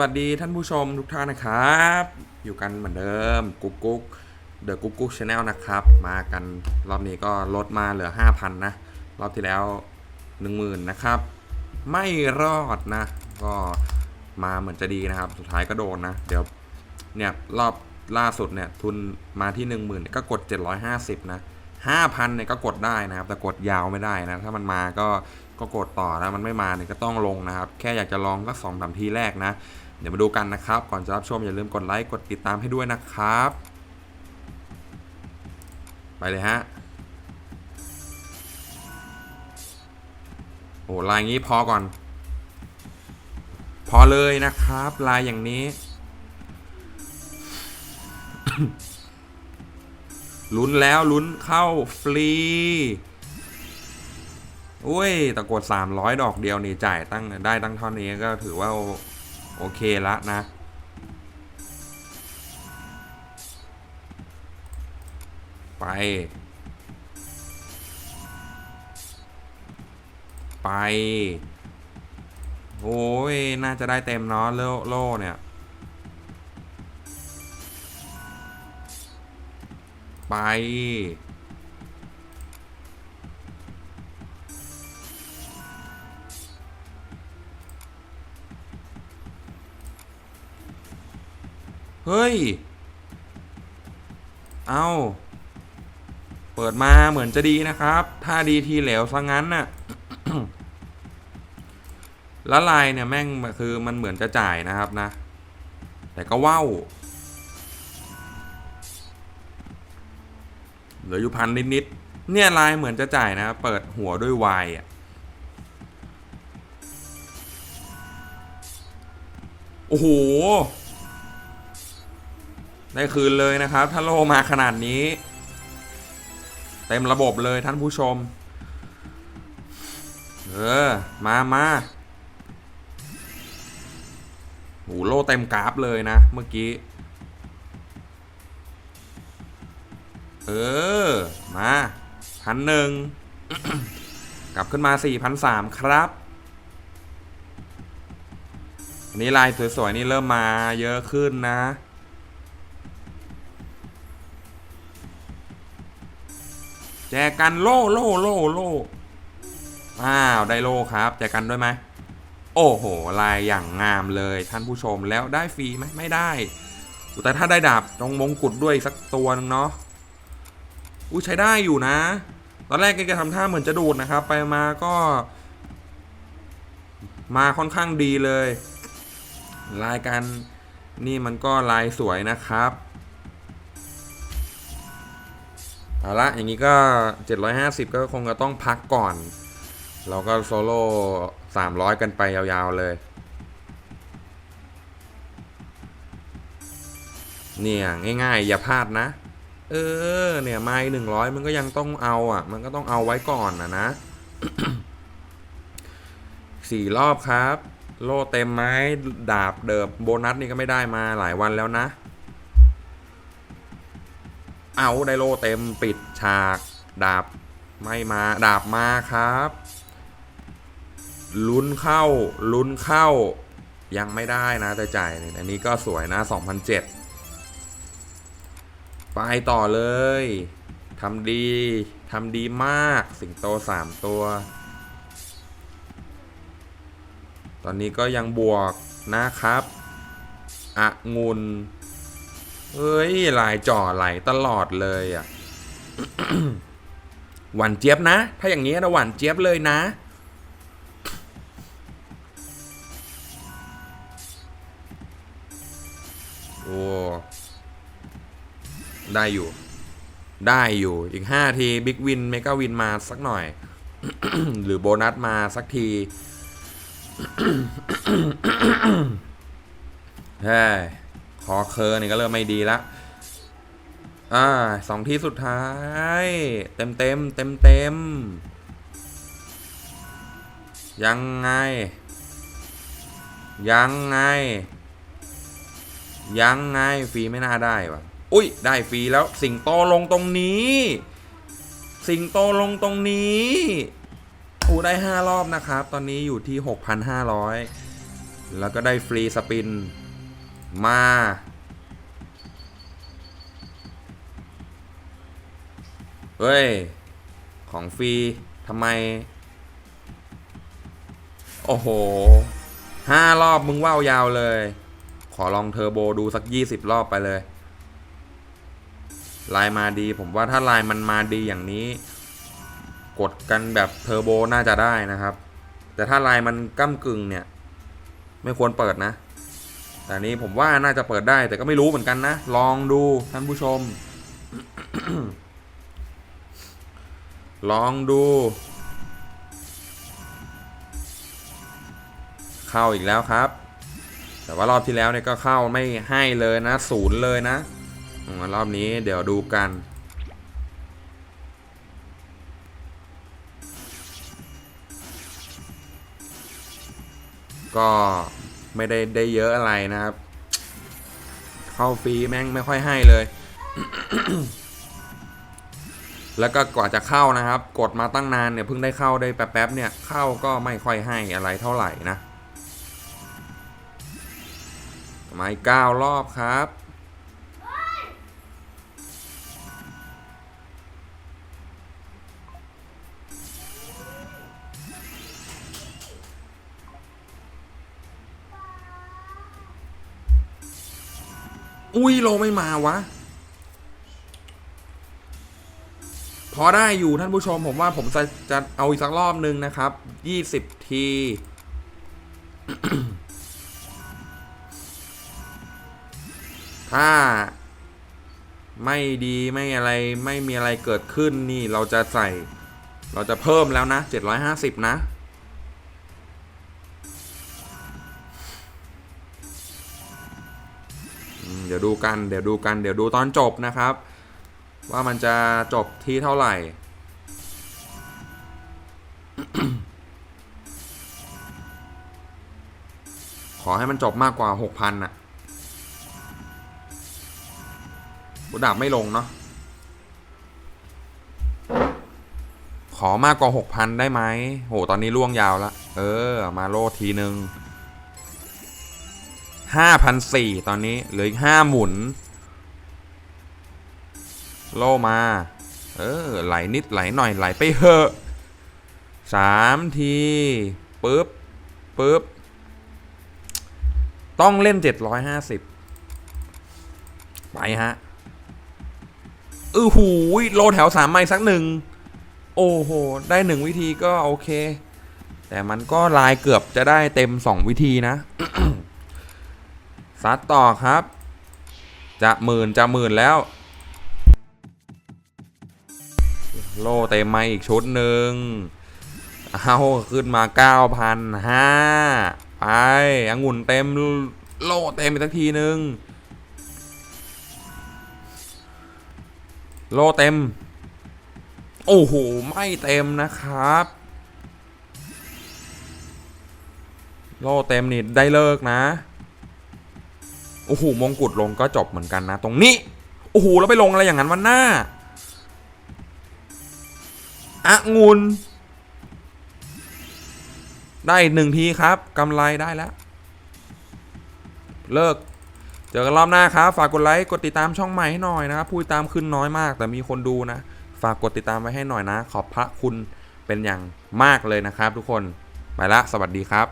วัสดีท่านผู้ชมทุกท่านนะครับ อยู่กันเหมือนเดิมกุ๊กกุ๊กเดอะกุ๊กกุ๊กชาแนลนะครับ มากันรอบนี้ก็ลดมาเหลือ 5,000 นะ รอบที่แล้ว 10,000 นะครับ ไม่รอดนะ ก็มาเหมือนจะดีนะครับ สุดท้ายก็โดนนะ เดี๋ยวเนี่ยรอบล่าสุดเนี่ยทุนมาที่ 10,000เนี่ยก็กด 750 นะ5,000เนี่ยก็กดได้นะครับ แต่กดยาวไม่ได้นะ ถ้ามันมาก็ก็กดต่อแล้วมันไม่มาเนี่ยก็ต้องลงนะครับ แค่อยากจะลองสักสองสามทีแรกนะ เดี๋ยวมาดูกันนะครับ ก่อนจะรับชมอย่าลืมกดไลค์กดติดตามให้ด้วยนะครับ ไปเลยฮะโอ้ลายงี้พอก่อน พอเลยนะครับ ลายอย่างนี้ ลุ้นแล้วลุ้นเข้าฟรีอุ้ยต่กด300 ดอกเดียวนี่จ่ายตั้งได้ตั้งเท่านี้ก็ถือว่า โอเคละนะ ไป ไป โอ้ย น่าจะได้เต็มเนาะโลโล่เนี่ย ไป เฮ้ย เอาเปิดมาเหมือนจะดีนะครับ ถ้าดีทีเหลวซะงั้นน่ะล้วลายเนี่ยแม่งคือมันเหมือนจะจ่ายนะครับนะ แต่ก็ว่าวเหลืออยู่พันนิดๆเนี่ยลายเหมือนจะจ่ายนะ เปิดหัวด้วยวายอะโอ้โห ได้คืนเลยนะครับ ถ้าโลมาขนาดนี้ เต็มระบบเลยท่านผู้ชม เออ มามาโหโลเต็มกราฟเลยนะ เมื่อกี้ เออ มาพันหนึ่งกลับขึ้นมาสี่พันสามครับอันนี้ลายสวยๆ นี่เริ่มมาเยอะขึ้นนะ แจกันโล่โล่โล่โล่อ้าวได้โล่ครับแจกันด้วยไหมโอ้โห ลายอย่างงามเลยท่านผู้ชมแล้วได้ฟรีไหมไม่ได้ แต่ถ้าได้ดาบตรงมงกุฎด้วยสักตัวนึงเนาะอุ้ยใช้ได้อยู่นะ ตอนแรกแกจะทำท่าเหมือนจะดูดนะครับ ไปมาก็ มาค่อนข้างดีเลย ลายกันนี่มันก็ลายสวยนะครับ เอาละอย่างนี้ก็ 750 ก็คงจะต้องพักก่อน เราก็โซโล่300 กันไปยาวๆเลย เนี่ย ง่ายๆ อย่าพลาดนะ เออ เนี่ยไม้หนึ่งร้อยมันก็ยังต้องเอาอะ มันก็ต้องเอาไว้ก่อนนะนะสี่รอบครับ โล่เต็มไหมดาบเดิบโบนัสนี่ก็ไม่ได้มาหลายวันแล้วนะ เอาไดโลเต็มปิดฉาก ดาบไม่มา ดาบมาครับ ลุ้นเข้า ลุ้นเข้า ยังไม่ได้นะแต่จ่ายเนี่ยอันนี้ก็สวยนะ 2007 ไปต่อเลยทำดีทำดีมากสิงโต 3 ตัว ตอนนี้ก็ยังบวกนะครับอะงุน เฮ้ยลายจ่อไหลตลอดเลยอะหวานเจี๊ยบนะ ถ้าอย่างนี้นะหวานเจี๊ยบเลยนะ โอ้ได้อยู่ ได้อยู่อีก 5 ทีบิ๊กวินเมกาวินมาสักหน่อย หรือโบนัสมาสักทีเฮ้ ยคอเคอร์นี่ก็เริ่มไม่ดีละอ่าสองที่สุดท้าย เต็มเต็มเต็มเต็มยังไง ยังไง ยังไงฟรีไม่น่าได้วะอุ้ยได้ฟรีแล้วสิงโตลงตรงนี้ สิงโตลงตรงนี้โอ้ได้ห้ารอบนะครับ ตอนนี้อยู่ที่ 6,500 แล้วก็ได้ฟรีสปิน มา เฮ้ย ของฟรีทำไม โอ้โหห้ารอบมึงว่าวยาวเลย ขอลองเทอร์โบดูสักยี่สิบรอบไปเลย ลายมาดีผมว่าถ้าลายมันมาดีอย่างนี้ กดกันแบบเทอร์โบน่าจะได้นะครับ แต่ถ้าลายมันก้ากึ่งเนี่ย ไม่ควรเปิดนะ แต่นี้ผมว่าน่าจะเปิดได้แต่ก็ไม่รู้เหมือนกันนะ ลองดูท่านผู้ชม ลองดู เข้าอีกแล้วครับ แต่ว่ารอบที่แล้วเนี่ยก็เข้าไม่ให้เลยนะศูนย์เลยนะรอบนี้เดี๋ยวดูกันก็ ไม่ได้ได้เยอะอะไรนะครับ เข้าฟรีแม่งไม่ค่อยให้เลย แล้วก็กว่าจะเข้านะครับ กดมาตั้งนานเนี่ยเพิ่งได้เข้าได้แป๊บๆเนี่ยเข้าก็ไม่ค่อยให้อะไรเท่าไหร่นะมาอีกเก้ารอบครับ อุ้ยโลไม่มาวะ พอได้อยู่ท่านผู้ชมผมว่าผมจะจะเอาอีกสักรอบหนึ่งนะครับ20ทีถ้าไม่ดีไม่อะไรไม่มีอะไรเกิดขึ้นนี่เราจะใส่ เราจะเพิ่มแล้วนะ 750 นะ เดี๋ยวดูกันเดี๋ยวดูกันเดี๋ยวดูตอนจบนะครับ ว่ามันจะจบที่เท่าไหร่ ขอให้มันจบมากกว่า 6,000น่ะบุดาบไม่ลงเนาะขอมากกว่า 6,000 ได้ไหมโห ตอนนี้ล่วงยาวล้วเออ มาโลทีนึง ห้าพันสี่ตอนนี้เหลืออีกห้าหมุน โลมา เออ ไหลนิดไหลหน่อยไหลไปเหอะสามทีปึ๊บปึ๊บต้องเล่นเจ็ดร้อยห้าสิบไปฮะอือหูยโลแถวสามไม้สักหนึ่ง โอ้โห ได้หนึ่งวิธีก็โอเค แต่มันก็ลายเกือบจะได้เต็มสองวิธีนะ ซัดต่อครับ จะหมื่นจะหมื่นแล้ว โล่เต็มมาอีกชุดหนึ่งเอาขึ้นมา 9,500 ไปองุ่นเต็มโล่เต็มอีกสักทีหนึ่งโล่เต็ม โอ้โห ไม่เต็มนะครับ โล่เต็มนี่ได้เลิกนะ โอ้โหมงกุฎลงก็จบเหมือนกันนะ ตรงนี้ โอ้โหแล้วไปลงอะไรอย่างนั้นวันหน้าอะงุนได้หนึ่งทีครับกำไรได้แล้ว เลิก เจอกันรอบหน้าครับ ฝากกดไลค์ กดติดตามช่องใหม่ให้หน่อยนะครับผู้ติดตามขึ้นน้อยมาก แต่มีคนดูนะ ฝากกดติดตามไว้ให้หน่อยนะ ขอบพระคุณเป็นอย่างมากเลยนะครับทุกคน ไปละ สวัสดีครับ